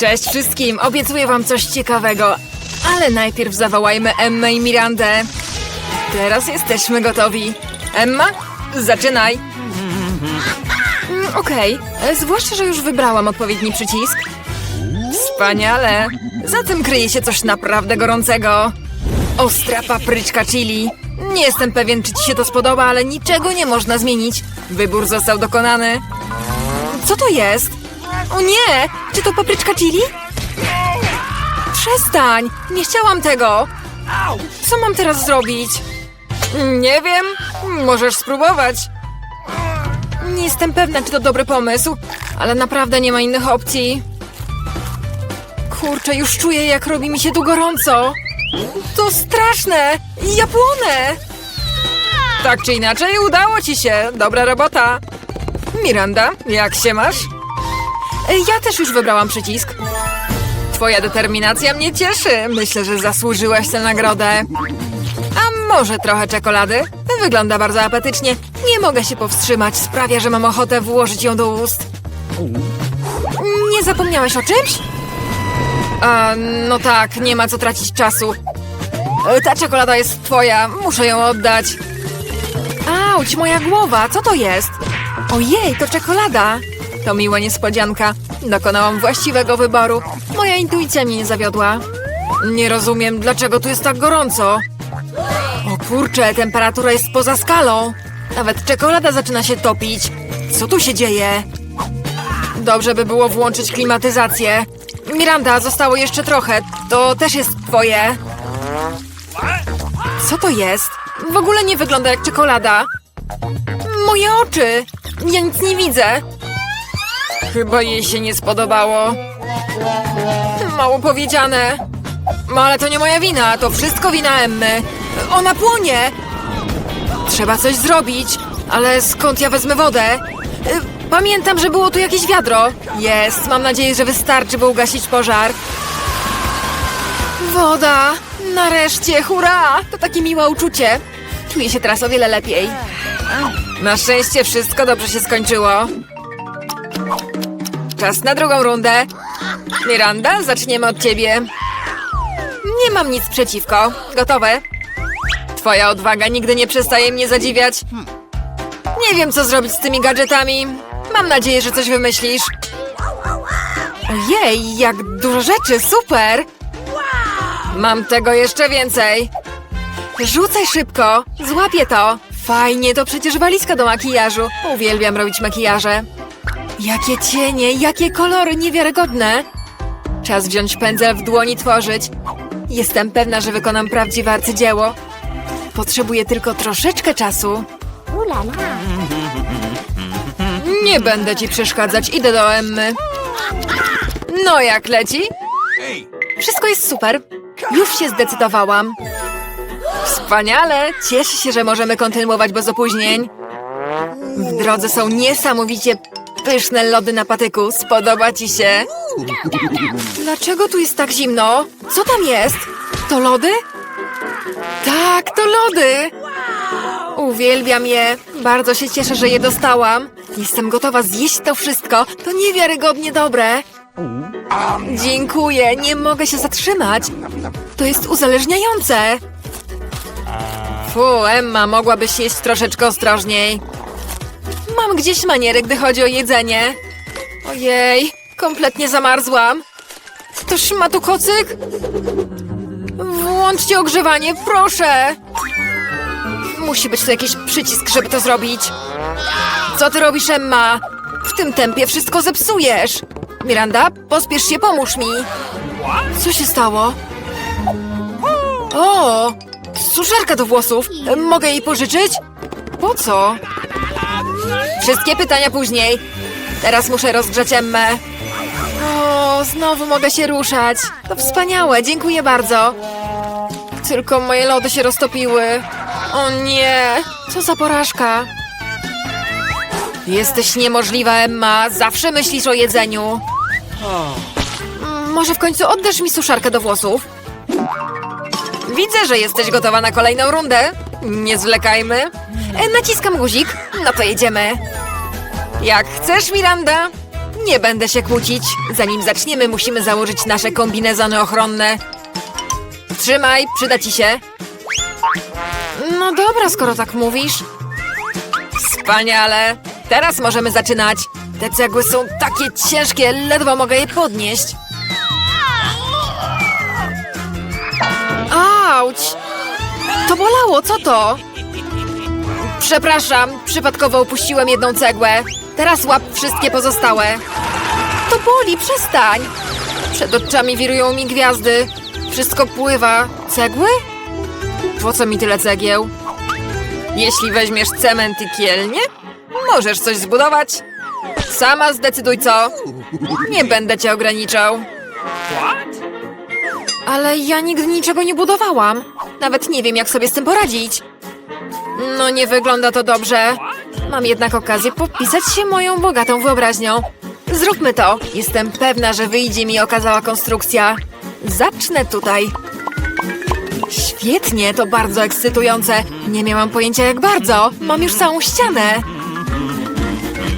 Cześć wszystkim, obiecuję wam coś ciekawego. Ale najpierw zawołajmy Emmę i Mirandę. Teraz jesteśmy gotowi. Emma, zaczynaj. Mm, Okej, zwłaszcza, że już wybrałam odpowiedni przycisk. Wspaniale. Za tym kryje się coś naprawdę gorącego. Ostra papryczka chili. Nie jestem pewien, czy ci się to spodoba, ale niczego nie można zmienić. Wybór został dokonany. Co to jest? O nie! Czy to papryczka chili? Przestań! Nie chciałam tego! Co mam teraz zrobić? Nie wiem. Możesz spróbować. Nie jestem pewna, czy to dobry pomysł, ale naprawdę nie ma innych opcji. Kurczę, już czuję, jak robi mi się tu gorąco. To straszne! Ja płonę! Tak czy inaczej, udało ci się. Dobra robota. Miranda, jak się masz? E, Ja też już wybrałam przycisk. Twoja determinacja mnie cieszy. Myślę, że zasłużyłaś tę nagrodę. A może trochę czekolady? Wygląda bardzo apetycznie. Nie mogę się powstrzymać. Sprawia, że mam ochotę włożyć ją do ust. Nie zapomniałeś o czymś? A, no tak, nie ma co tracić czasu. E, Ta czekolada jest twoja. Muszę ją oddać. Auć, moja głowa, co to jest? Ojej, to czekolada. To miła niespodzianka. Dokonałam właściwego wyboru. Moja intuicja mnie nie zawiodła. Nie rozumiem, dlaczego tu jest tak gorąco. O kurczę, temperatura jest poza skalą. Nawet czekolada zaczyna się topić. Co tu się dzieje? Dobrze by było włączyć klimatyzację. Miranda, zostało jeszcze trochę. To też jest twoje. Co to jest? W ogóle nie wygląda jak czekolada. Moje oczy! Ja nic nie widzę. Chyba jej się nie spodobało. Mało powiedziane. No ale to nie moja wina, to wszystko wina Emmy. Ona płonie! Trzeba coś zrobić, ale skąd ja wezmę wodę? Pamiętam, że było tu jakieś wiadro. Jest, mam nadzieję, że wystarczy, by ugasić pożar. Woda! Nareszcie, hurra! To takie miłe uczucie. Czuję się teraz o wiele lepiej. Na szczęście wszystko dobrze się skończyło. Czas na drugą rundę. Miranda, zaczniemy od ciebie. Nie mam nic przeciwko. Gotowe? Twoja odwaga nigdy nie przestaje mnie zadziwiać. Nie wiem, co zrobić z tymi gadżetami. Mam nadzieję, że coś wymyślisz. Ojej, jak dużo rzeczy, super! Mam tego jeszcze więcej. Rzucaj szybko, złapię to. Fajnie, to przecież walizka do makijażu. Uwielbiam robić makijaże. Jakie cienie, jakie kolory niewiarygodne. Czas wziąć pędzel w dłoni tworzyć. Jestem pewna, że wykonam prawdziwe arcydzieło. Potrzebuję tylko troszeczkę czasu. Nie będę ci przeszkadzać, idę do Emmy. No jak leci? Wszystko jest super. Już się zdecydowałam. Wspaniale! Cieszę się, że możemy kontynuować bez opóźnień. W drodze są niesamowicie pyszne lody na patyku. Spodoba ci się? Dlaczego tu jest tak zimno? Co tam jest? To lody? Tak, to lody! Uwielbiam je. Bardzo się cieszę, że je dostałam. Jestem gotowa zjeść to wszystko. To niewiarygodnie dobre. Dziękuję, nie mogę się zatrzymać. To jest uzależniające. Fu, Emma, mogłabyś jeść troszeczkę ostrożniej. Gdzieś maniery, gdy chodzi o jedzenie. Ojej, kompletnie zamarzłam. Ktoś ma tu kocyk? Włączcie ogrzewanie, proszę. Musi być tu jakiś przycisk, żeby to zrobić. Co ty robisz, Emma? W tym tempie wszystko zepsujesz. Miranda, pospiesz się, pomóż mi. Co się stało? O, suszarka do włosów. Mogę jej pożyczyć? Po co? Wszystkie pytania później. Teraz muszę rozgrzać Emmę. O, znowu mogę się ruszać. To wspaniałe, dziękuję bardzo. Tylko moje lody się roztopiły. O nie, co za porażka. Jesteś niemożliwa, Emma. Zawsze myślisz o jedzeniu. Mm, Może w końcu oddasz mi suszarkę do włosów? Widzę, że jesteś gotowa na kolejną rundę. Nie zwlekajmy. E, naciskam guzik. No to jedziemy. Jak chcesz, Miranda. Nie będę się kłócić. Zanim zaczniemy, musimy założyć nasze kombinezony ochronne. Trzymaj, przyda ci się. No dobra, skoro tak mówisz. Wspaniale. Teraz możemy zaczynać. Te cegły są takie ciężkie, ledwo mogę je podnieść. Auć! To bolało, co to? Przepraszam, przypadkowo upuściłem jedną cegłę. Teraz łap wszystkie pozostałe. To boli, przestań! Przed oczami wirują mi gwiazdy. Wszystko pływa. Cegły? Po co mi tyle cegieł? Jeśli weźmiesz cement i kielnie, możesz coś zbudować. Sama zdecyduj co. Nie będę cię ograniczał. Ale ja nigdy niczego nie budowałam. Nawet nie wiem, jak sobie z tym poradzić. No, nie wygląda to dobrze. Mam jednak okazję popisać się moją bogatą wyobraźnią. Zróbmy to. Jestem pewna, że wyjdzie mi okazała konstrukcja. Zacznę tutaj. Świetnie, to bardzo ekscytujące. Nie miałam pojęcia jak bardzo. Mam już całą ścianę.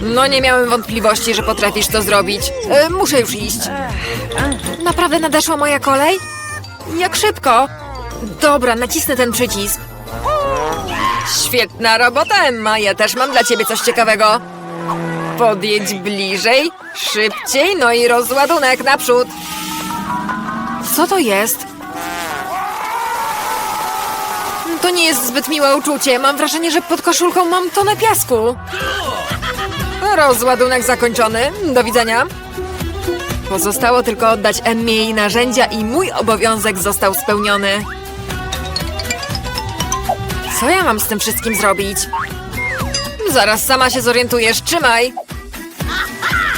No nie miałem wątpliwości, że potrafisz to zrobić. E, muszę już iść. Naprawdę nadeszła moja kolej? Jak szybko? Dobra, nacisnę ten przycisk. Świetna robota, Emma. Ja też mam dla ciebie coś ciekawego. Podjedź bliżej, szybciej, no i rozładunek naprzód. Co to jest? To nie jest zbyt miłe uczucie. Mam wrażenie, że pod koszulką mam tonę piasku. Rozładunek zakończony. Do widzenia. Pozostało tylko oddać Emmie jej narzędzia i mój obowiązek został spełniony. Co ja mam z tym wszystkim zrobić? Zaraz sama się zorientujesz. Trzymaj.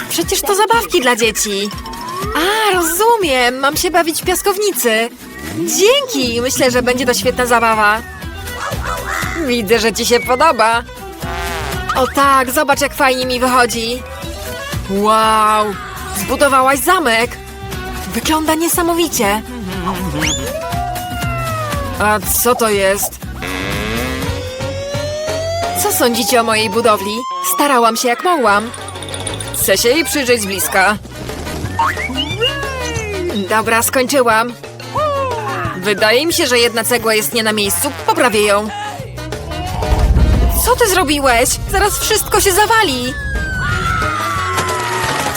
Przecież to zabawki dla dzieci. A, rozumiem. Mam się bawić w piaskownicy. Dzięki. Myślę, że będzie to świetna zabawa. Widzę, że ci się podoba. O tak, zobacz jak fajnie mi wychodzi. Wow, zbudowałaś zamek. Wygląda niesamowicie. A co to jest? Sądzicie o mojej budowli? Starałam się jak mogłam. Chcę się jej przyjrzeć z bliska. Dobra, skończyłam. Wydaje mi się, że jedna cegła jest nie na miejscu. Poprawię ją. Co ty zrobiłeś? Zaraz wszystko się zawali.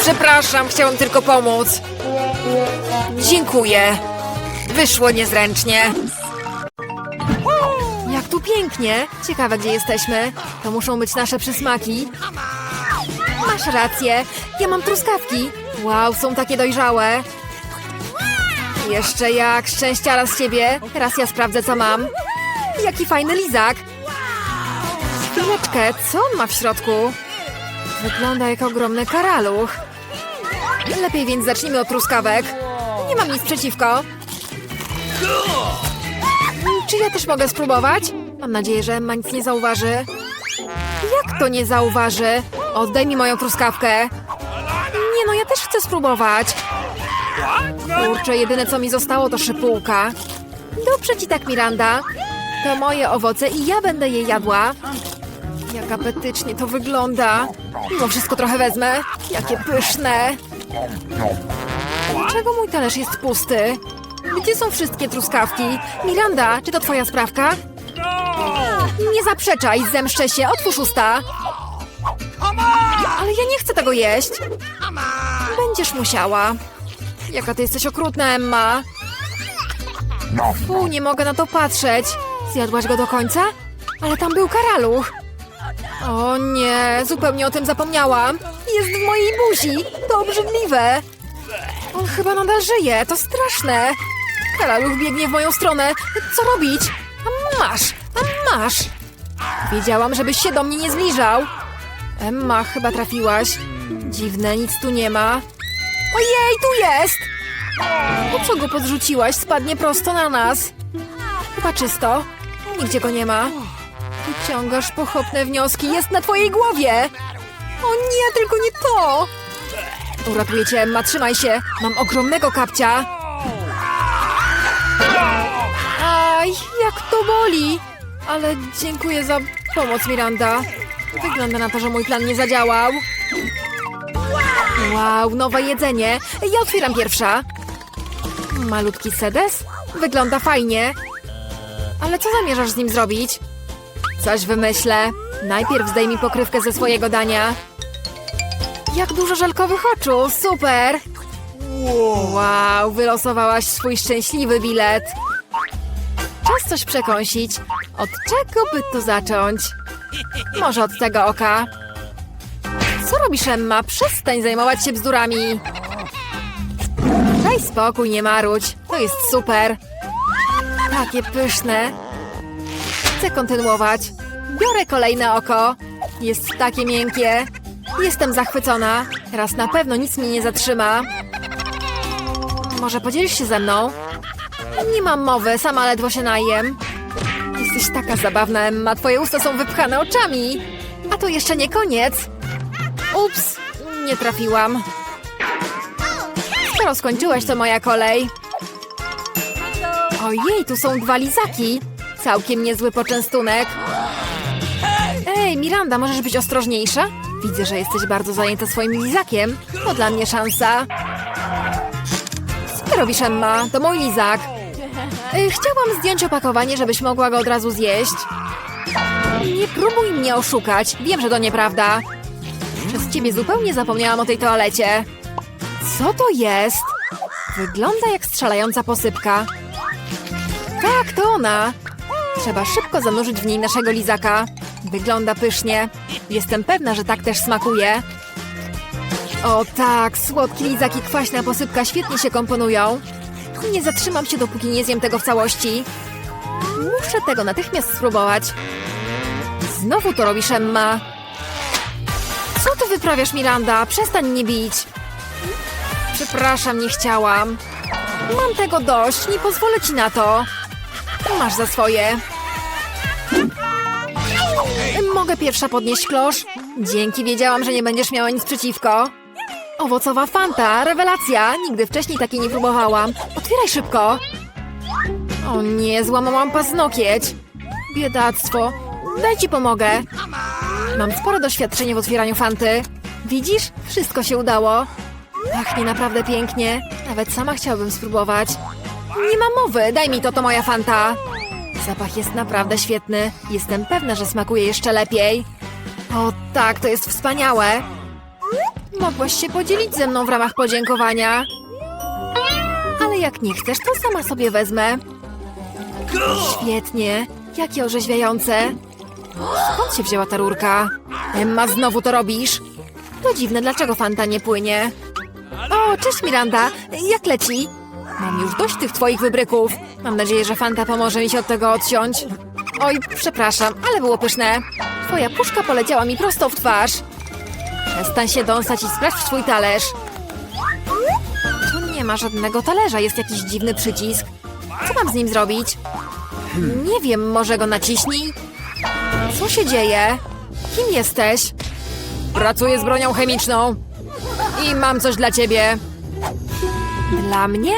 Przepraszam, chciałam tylko pomóc. Dziękuję. Wyszło niezręcznie. Pięknie. Ciekawe, gdzie jesteśmy. To muszą być nasze przysmaki. Masz rację. Ja mam truskawki. Wow, są takie dojrzałe. Jeszcze jak szczęściara z ciebie. Teraz ja sprawdzę, co mam. Jaki fajny lizak. Chwileczkę, co on ma w środku? Wygląda jak ogromny karaluch. Lepiej więc zacznijmy od truskawek. Nie mam nic przeciwko. Czy ja też mogę spróbować? Mam nadzieję, że Emma nic nie zauważy. Jak to nie zauważy? Oddaj mi moją truskawkę. Nie no, ja też chcę spróbować. Kurczę, jedyne co mi zostało to szypułka. Dobrze ci tak, Miranda. To moje owoce i ja będę je jadła. Jak apetycznie to wygląda. Mimo wszystko trochę wezmę. Jakie pyszne. Dlaczego mój talerz jest pusty? Gdzie są wszystkie truskawki? Miranda, czy to twoja sprawka? Nie zaprzeczaj, zemszczę się, otwórz usta. Ale ja nie chcę tego jeść. Będziesz musiała. Jaka ty jesteś okrutna, Emma. Fu, nie mogę na to patrzeć. Zjadłaś go do końca? Ale tam był karaluch. O nie, zupełnie o tym zapomniałam. Jest w mojej buzi. To obrzydliwe. On chyba nadal żyje, to straszne. Karaluch biegnie w moją stronę. Co robić? Masz, masz. Wiedziałam, żebyś się do mnie nie zbliżał. Emma, chyba trafiłaś. Dziwne, nic tu nie ma. Ojej, tu jest! Po co go podrzuciłaś? Spadnie prosto na nas. Chyba czysto. Nigdzie go nie ma. Wyciągasz pochopne wnioski. Jest na twojej głowie! O nie, tylko nie to! Uratuję cię, Emma, trzymaj się. Mam ogromnego kapcia. Aj, jak to boli! Ale dziękuję za pomoc, Miranda. Wygląda na to, że mój plan nie zadziałał. Wow, nowe jedzenie. Ja otwieram pierwsza. Malutki sedes? Wygląda fajnie. Ale co zamierzasz z nim zrobić? Coś wymyślę. Najpierw zdejmij pokrywkę ze swojego dania. Jak dużo żelkowych oczu, super! Wow, wylosowałaś swój szczęśliwy bilet. Czas coś przekąsić. Od czego by tu zacząć? Może od tego oka. Co robisz, Emma? Przestań zajmować się bzdurami. Daj spokój, nie marudź. To jest super. Takie pyszne. Chcę kontynuować. Biorę kolejne oko. Jest takie miękkie. Jestem zachwycona. Teraz na pewno nic mnie nie zatrzyma. Może podzielisz się ze mną? Nie mam mowy, sama ledwo się najem. Jesteś taka zabawna, Emma. Twoje usta są wypchane oczami. A to jeszcze nie koniec. Ups, nie trafiłam. Skoro skończyłeś, to moja kolej. Ojej, tu są dwa lizaki. Całkiem niezły poczęstunek. Ej, Miranda, możesz być ostrożniejsza? Widzę, że jesteś bardzo zajęta swoim lizakiem. To dla mnie szansa. Co robisz, Emma? To mój lizak. Y, Chciałam zdjąć opakowanie, żebyś mogła go od razu zjeść. Nie próbuj mnie oszukać. Wiem, że to nieprawda. Przez ciebie zupełnie zapomniałam o tej toalecie. Co to jest? Wygląda jak strzelająca posypka. Tak, to ona. Trzeba szybko zanurzyć w niej naszego lizaka. Wygląda pysznie. Jestem pewna, że tak też smakuje. O tak, słodki lizak i kwaśna posypka świetnie się komponują. Nie zatrzymam się, dopóki nie zjem tego w całości. Muszę tego natychmiast spróbować. Znowu to robisz, Emma. Co ty wyprawiasz, Miranda? Przestań mnie bić. Przepraszam, nie chciałam. Mam tego dość, nie pozwolę ci na to. Masz za swoje. Mogę pierwsza podnieść klosz? Dzięki, wiedziałam, że nie będziesz miała nic przeciwko. Owocowa fanta, rewelacja! Nigdy wcześniej takiej nie próbowałam. Otwieraj szybko. O nie, złamałam paznokieć. Biedactwo. Daj ci pomogę. Mam spore doświadczenie w otwieraniu fanty. Widzisz? Wszystko się udało. Pachnie naprawdę pięknie. Nawet sama chciałabym spróbować. Nie ma mowy, daj mi to, to moja fanta. Zapach jest naprawdę świetny. Jestem pewna, że smakuje jeszcze lepiej. O tak, to jest wspaniałe. Mogłaś się podzielić ze mną w ramach podziękowania. Ale jak nie chcesz, to sama sobie wezmę. Świetnie. Jakie orzeźwiające. Skąd się wzięła ta rurka? Emma, znowu to robisz? To dziwne, dlaczego Fanta nie płynie? O, cześć Miranda. Jak leci? Mam już dość tych twoich wybryków. Mam nadzieję, że Fanta pomoże mi się od tego odciąć. Oj, przepraszam, ale było pyszne. Twoja puszka poleciała mi prosto w twarz. Przestań się dąsać i sprawdź swój talerz. Tu nie ma żadnego talerza, jest jakiś dziwny przycisk. Co mam z nim zrobić? Nie wiem, może go naciśnij? Co się dzieje? Kim jesteś? Pracuję z bronią chemiczną. I mam coś dla ciebie. Dla mnie?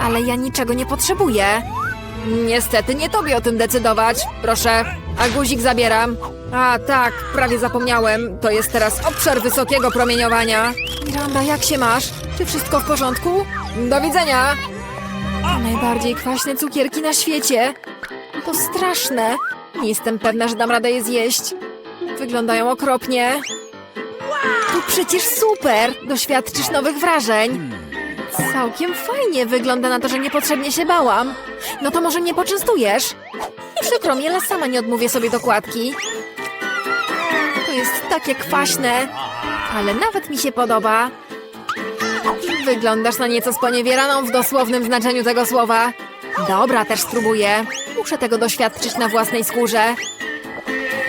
Ale ja niczego nie potrzebuję. Niestety nie tobie o tym decydować. Proszę, a guzik zabieram. A tak, prawie zapomniałem. To jest teraz obszar wysokiego promieniowania. Miranda, jak się masz? Czy wszystko w porządku? Do widzenia. Najbardziej kwaśne cukierki na świecie. To straszne. Nie jestem pewna, że dam radę je zjeść. Wyglądają okropnie. To przecież super! Doświadczysz nowych wrażeń. Całkiem fajnie. Wygląda na to, że niepotrzebnie się bałam. No to może mnie poczęstujesz? Przykro mi, ale sama nie odmówię sobie dokładki. Jest takie kwaśne, ale nawet mi się podoba. Wyglądasz na nieco sponiewieraną w dosłownym znaczeniu tego słowa. Dobra, też spróbuję. Muszę tego doświadczyć na własnej skórze.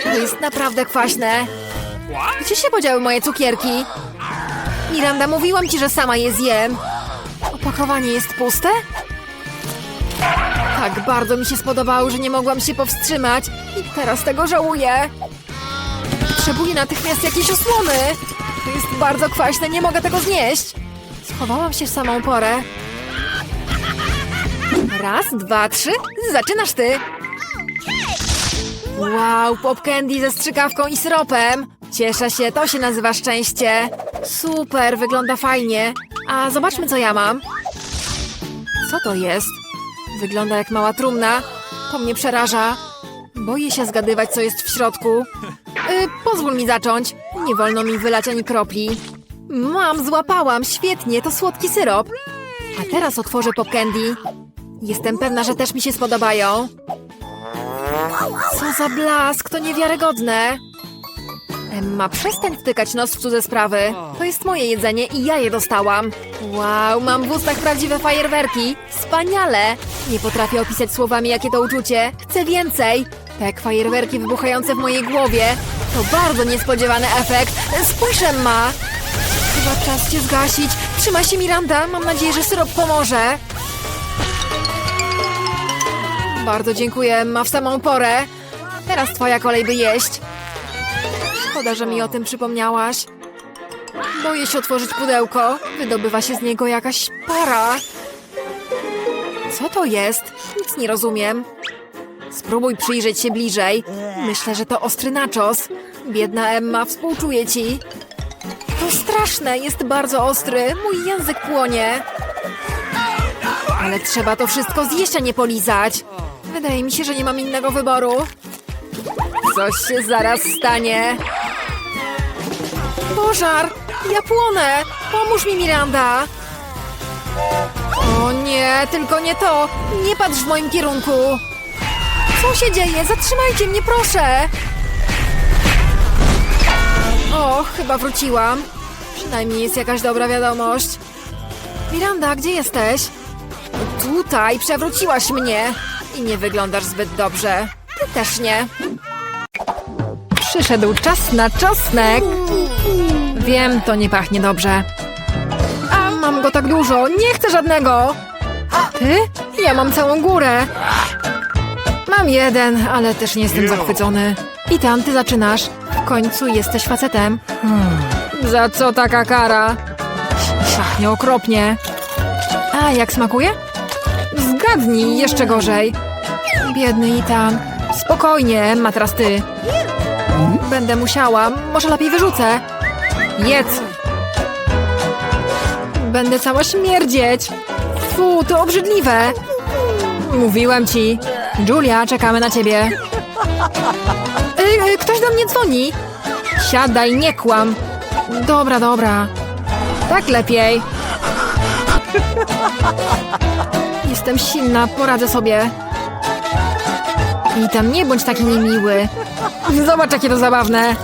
Jest naprawdę kwaśne. Gdzie się podziały moje cukierki? Miranda, mówiłam ci, że sama je zjem. Opakowanie jest puste? Tak bardzo mi się spodobało, że nie mogłam się powstrzymać. I teraz tego żałuję. Potrzebuję natychmiast jakiejś osłony. To jest bardzo kwaśne, nie mogę tego znieść. Schowałam się w samą porę. Raz, dwa, trzy. Zaczynasz ty. Wow, pop candy ze strzykawką i syropem. Cieszę się, to się nazywa szczęście. Super, wygląda fajnie. A zobaczmy, co ja mam. Co to jest? Wygląda jak mała trumna. To mnie przeraża. Boję się zgadywać, co jest w środku. Y, pozwól mi zacząć. Nie wolno mi wylać ani kropli. Mam, złapałam. Świetnie, to słodki syrop. A teraz otworzę pop candy. Jestem pewna, że też mi się spodobają. Co za blask, to niewiarygodne. Emma, przestań wtykać nos w cudze sprawy. To jest moje jedzenie i ja je dostałam. Wow, mam w ustach prawdziwe fajerwerki. Wspaniale! Nie potrafię opisać słowami, jakie to uczucie. Chcę więcej. Tak, fajerwerki wybuchające w mojej głowie. To bardzo niespodziewany efekt. Spójrz, Emma! Chyba czas cię zgasić. Trzymaj się, Miranda. Mam nadzieję, że syrop pomoże. Bardzo dziękuję, Emma, w samą porę. Teraz twoja kolej, by jeść. Szkoda, że mi o tym przypomniałaś. Boję się otworzyć pudełko. Wydobywa się z niego jakaś para. Co to jest? Nic nie rozumiem. Spróbuj przyjrzeć się bliżej. Myślę, że to ostry nachos. Biedna Emma, współczuję ci. To straszne, jest bardzo ostry. Mój język płonie. Ale trzeba to wszystko zjeść, a nie polizać. Wydaje mi się, że nie mam innego wyboru. Coś się zaraz stanie. Pożar! Ja płonę! Pomóż mi, Miranda! O nie, tylko nie to! Nie patrz w moim kierunku! Co się dzieje? Zatrzymajcie mnie, proszę! O, chyba wróciłam. Przynajmniej jest jakaś dobra wiadomość. Miranda, gdzie jesteś? Tutaj, przewróciłaś mnie. I nie wyglądasz zbyt dobrze. Ty też nie. Przyszedł czas na czosnek. Wiem, to nie pachnie dobrze. A mam go tak dużo, nie chcę żadnego. Ty? Ja mam całą górę. Mam jeden, ale też nie jestem zachwycony. I tam ty zaczynasz. W końcu jesteś facetem. Za co taka kara? Pachnie okropnie. A jak smakuje? Zgadnij, jeszcze gorzej. Biedny Itan. Spokojnie, ma teraz ty. Będę musiała, może lepiej wyrzucę. Jedz. Będę cała śmierdzieć. Fu, to obrzydliwe. Mówiłem ci. Julia, czekamy na ciebie. Y, y, ktoś do mnie dzwoni. Siadaj, nie kłam. Dobra, dobra. Tak lepiej. Jestem silna, poradzę sobie. I tam nie bądź taki niemiły. Zobacz, jakie to zabawne.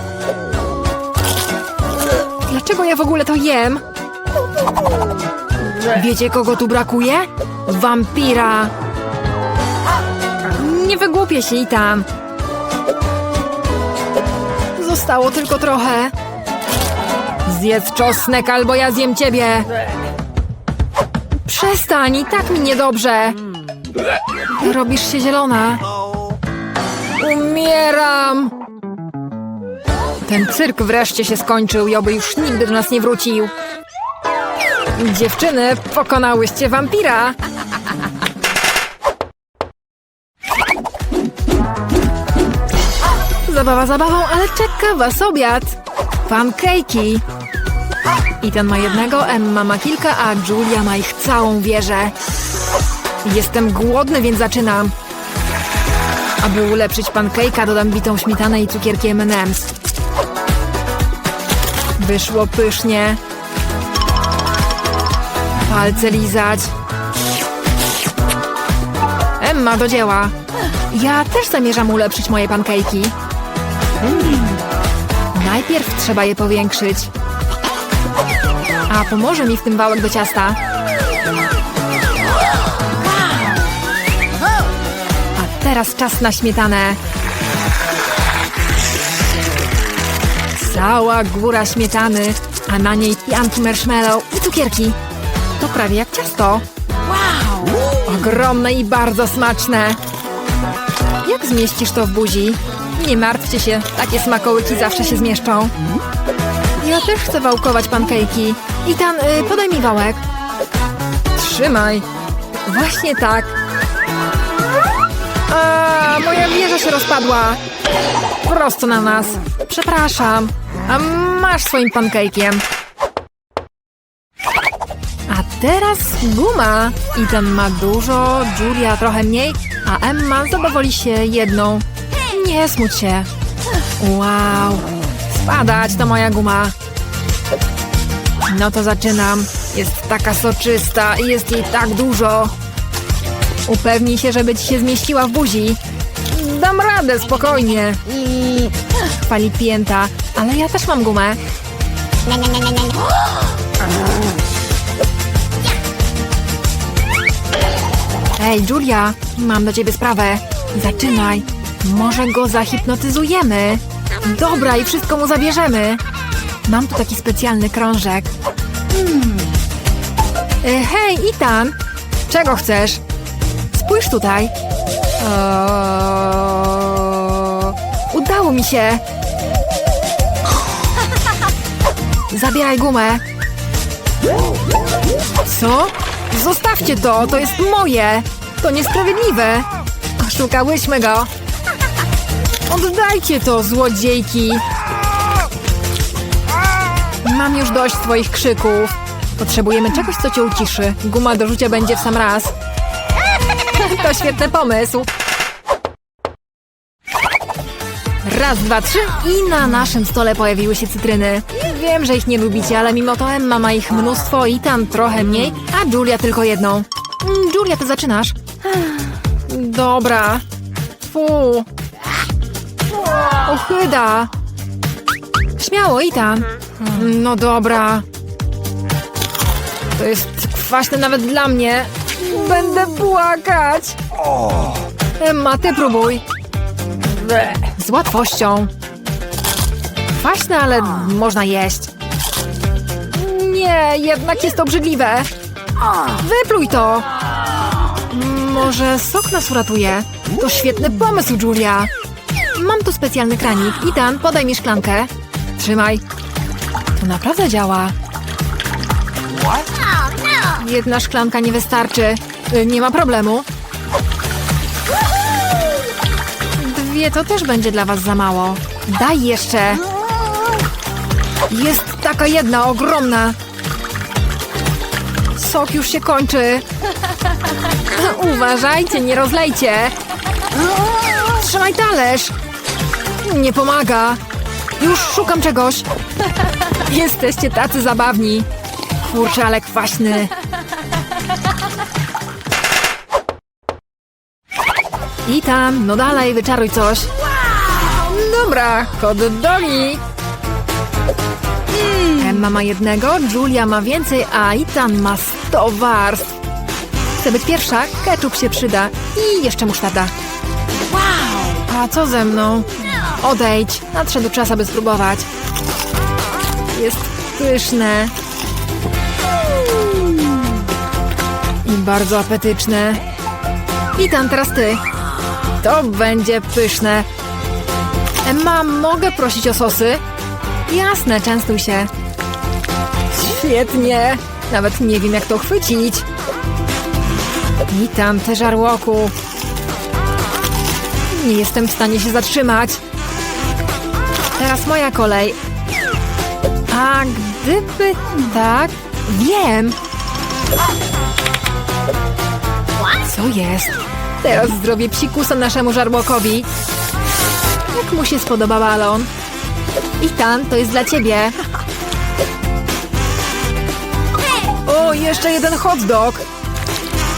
Dlaczego ja w ogóle to jem? Wiecie, kogo tu brakuje? Wampira. Nie wygłupię się i tam. Zostało tylko trochę. Zjedz czosnek, albo ja zjem ciebie. Przestań, i tak mi niedobrze. Robisz się zielona. Umieram! Ten cyrk wreszcie się skończył i oby już nigdy do nas nie wrócił. Dziewczyny, pokonałyście wampira! Zabawa zabawą, ale czeka was obiad. Pankejki. Ethan ma jednego, Emma ma kilka, a Julia ma ich całą wieżę. Jestem głodny, więc zaczynam. Aby ulepszyć pankejka, dodam bitą śmietanę i cukierki M&M's. Wyszło pysznie. Palce lizać. Emma, do dzieła. Ja też zamierzam ulepszyć moje pankejki. Najpierw trzeba je powiększyć. A pomoże mi w tym wałek do ciasta. A teraz czas na śmietanę. Cała góra śmietany, a na niej pianki marshmallow i cukierki. To prawie jak ciasto. Wow! Ogromne i bardzo smaczne. Jak zmieścisz to w buzi? Nie martwcie się, takie smakołyki zawsze się zmieszczą. Ja też chcę wałkować pankejki. Itan, y, podaj mi wałek. Trzymaj. Właśnie tak. A, moja wieża się rozpadła. Prosto na nas. Przepraszam. A masz swoim pankejkiem. teraz guma. Ethan ma dużo, Julia trochę mniej, a Emma zadowoli się jedną. Nie smuć się. Wow, spadać to moja guma. No to zaczynam. Jest taka soczysta i jest jej tak dużo. Upewnij się, żeby ci się zmieściła w buzi. Dam radę, spokojnie. Chwali pięta, ale ja też mam gumę. Ej, Julia, mam do ciebie sprawę. Zaczynaj. Może go zahipnotyzujemy. Dobra, i wszystko mu zabierzemy. Mam tu taki specjalny krążek. Hmm. E, hej, Ethan! Czego chcesz? Spójrz tutaj. O, udało mi się. Zabieraj gumę. Co? Zostawcie to, to jest moje. To niesprawiedliwe. Oszukałyśmy go. Oddajcie to, złodziejki. Mam już dość twoich krzyków. Potrzebujemy czegoś, co cię uciszy. Guma do rzucia będzie w sam raz. To świetny pomysł. Raz, dwa, trzy i na naszym stole pojawiły się cytryny. Wiem, że ich nie lubicie, ale mimo to Emma ma ich mnóstwo i tam trochę mniej, a Julia tylko jedną. Mm, Julia, ty zaczynasz. Dobra. Fu. Ochyda. Śmiało, i tam. No dobra. To jest kwaśne nawet dla mnie. Będę płakać. Emma, ty próbuj. Z łatwością. Kwaśne, ale można jeść. Nie, jednak jest obrzydliwe. Wypluj to. Może sok nas uratuje? To świetny pomysł, Julia. Tu specjalny kranik. Itan, podaj mi szklankę. Trzymaj. To naprawdę działa. Jedna szklanka nie wystarczy. Y, Nie ma problemu. Dwie to też będzie dla was za mało. Daj jeszcze. Jest taka jedna, ogromna. Sok już się kończy. Uważajcie, nie rozlejcie. Trzymaj talerz. Nie pomaga. Już szukam czegoś. Jesteście tacy zabawni. Kurczę, ale kwaśny. I tam, no dalej, wyczaruj coś. Dobra, hot dogi. Emma ma jednego, Julia ma więcej, a Ethan ma 100 warstw. Chcę być pierwsza, ketchup się przyda i jeszcze musztarda. A co ze mną? Odejdź, nadszedł czas, aby spróbować. Jest pyszne. I bardzo apetyczne. I tam teraz ty. To będzie pyszne. Emma, mogę prosić o sosy? Jasne, częstuj się. Świetnie. Nawet nie wiem, jak to chwycić. I tam te żarłoku. Nie jestem w stanie się zatrzymać. Teraz moja kolej. A gdyby tak... Wiem. Co jest? Teraz zrobię psikusa naszemu żarłokowi. Jak mu się spodoba balon? Itan, to jest dla ciebie. O, jeszcze jeden hot dog.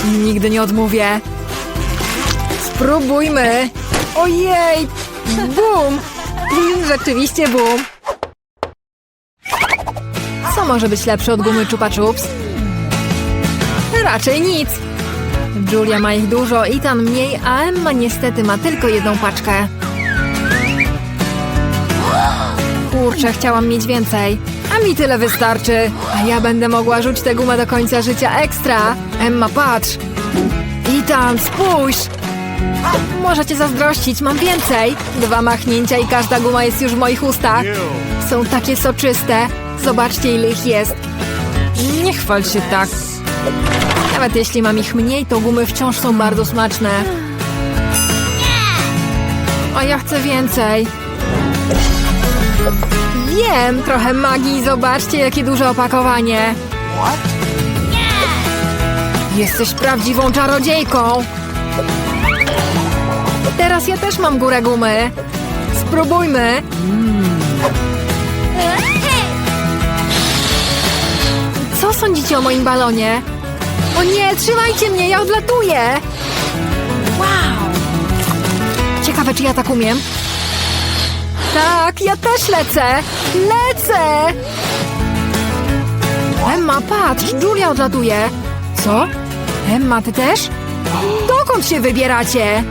Nigdy nie odmówię. Spróbujmy. Ojej! Bum! Rzeczywiście bum. Co może być lepsze od gumy Chupa Chups? Raczej nic. Julia ma ich dużo, Ethan mniej, a Emma niestety ma tylko jedną paczkę. Kurczę, chciałam mieć więcej. A mi tyle wystarczy. A ja będę mogła rzucić tę gumę do końca życia ekstra. Emma, patrz. Ethan, spójrz. Możecie zazdrościć, mam więcej. Dwa machnięcia i każda guma jest już w moich ustach. Są takie soczyste. Zobaczcie, ile ich jest. Nie chwal się tak. Nawet jeśli mam ich mniej, to gumy wciąż są bardzo smaczne. A ja chcę więcej. Wiem, trochę magii. Zobaczcie, jakie duże opakowanie. Jesteś prawdziwą czarodziejką. Teraz ja też mam górę gumy. Spróbujmy. Co sądzicie o moim balonie? O nie, trzymajcie mnie, ja odlatuję! Wow! Ciekawe, czy ja tak umiem? Tak, ja też lecę! Lecę! Emma, patrz, Julia odlatuje. Co? Emma, ty też? Dokąd się wybieracie?